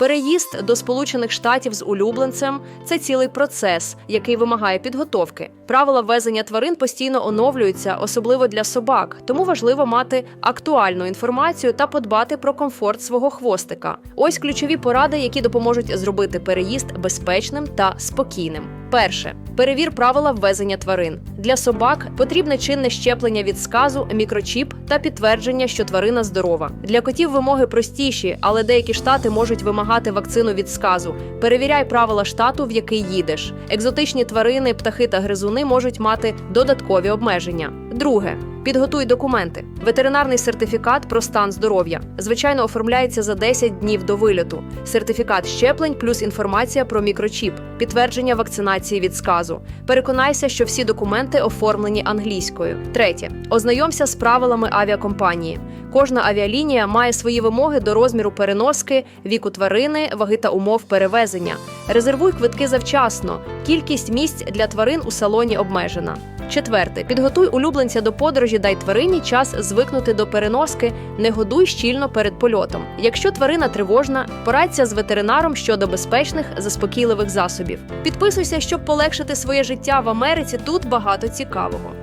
Переїзд до Сполучених Штатів з улюбленцем це цілий процес, який вимагає підготовки. Правила ввезення тварин постійно оновлюються, особливо для собак, тому важливо мати актуальну інформацію та подбати про комфорт свого хвостика. Ось ключові поради, які допоможуть зробити переїзд безпечним та спокійним. Перше перевір правила ввезення тварин. Для собак потрібне чинне щеплення від сказу, мікрочіп та підтвердження, що тварина здорова. Для котів вимоги простіші, але деякі штати можуть вимагати вакцину від сказу. Перевіряй правила штату, в який їдеш. Екзотичні тварини, птахи та гризуни можуть мати додаткові обмеження. Друге. Підготуй документи. Ветеринарний сертифікат про стан здоров'я. Звичайно, оформляється за 10 днів до вильоту. Сертифікат щеплень плюс інформація про мікрочіп, підтвердження вакцинації від сказу. Переконайся, що всі документи оформлені англійською. Третє. Ознайомся з правилами авіакомпанії. Кожна авіалінія має свої вимоги до розміру переноски, віку тварини, ваги та умов перевезення. Резервуй квитки завчасно. Кількість місць для тварин у салоні обмежена. Четверте, підготуй улюбленця до подорожі, дай тварині час звикнути до переноски, не годуй щільно перед польотом. Якщо тварина тривожна, порадься з ветеринаром щодо безпечних заспокійливих засобів. Підписуйся, щоб полегшити своє життя в Америці. Тут багато цікавого.